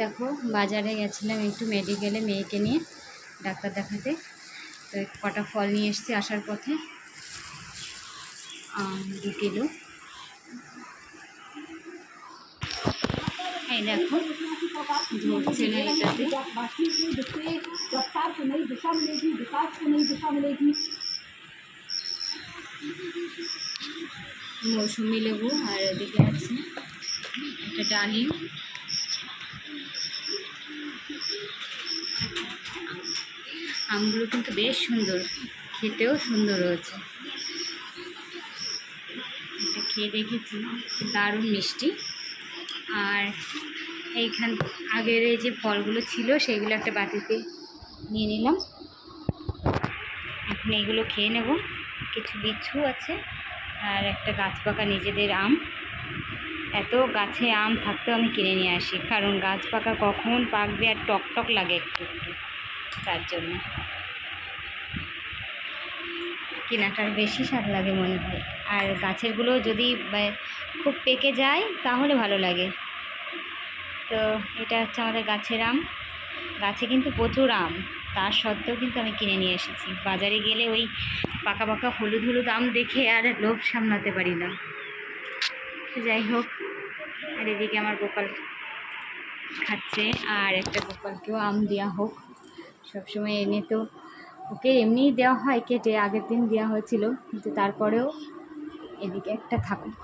দেখো, বাজারে গেছিলাম একটু মেডিকেলে মেয়েকে নিয়ে, ডাক্তার দেখাতে। তো কটা ফল নিয়ে এসেছি আসার পথে। দু কিলো। এই দেখো মৌসুমি লেবু আর এদিকে আছে এটা ডালিম। আমগুলো কিন্তু বেশ সুন্দর, খেতেও সুন্দর হয়েছে। এটা খেয়ে দেখেছি, দারুণ মিষ্টি। আর এইখান, আগের এই যে ফলগুলো ছিল সেগুলো একটা বাটিতে নিয়ে নিলাম। এখন এগুলো খেয়ে নেব। কিছু বিচ্ছু আছে আর একটা গাছ পাকা নিজেদের আম। এত গাছে আম থাকতেও আমি কিনে নিয়ে আসি, কারণ গাছ পাকা কখন পাকবে আর টক টক লাগে একটু একটু। তার জন্য। কেনাটার বেশি স্বাদ লাগে মনে হয়। আর গাছেরগুলো যদি খুব পেকে যায়, তাহলে ভালো লাগে। তো এটা হচ্ছে আমাদের গাছের আম। গাছে কিন্তু প্রচুর আম। তার সত্ত্বেও কিন্তু আমি কিনে নিয়ে এসেছি। বাজারে গেলে ওই পাকা পাকা হলুদ হলুদ আম দেখে আর লোভ সামলাতে পারি না। যাই হোক, আর এদিকে আমার গোপাল খাচ্ছে। আর একটা গোপালকেও আম দেওয়া হোক। সবসময় এনে তো ওকে এমনিই দেওয়া হয়, কেটে আগের দিন দেওয়া হয়েছিল, কিন্তু তারপরেও এদিকে একটা থাকুক।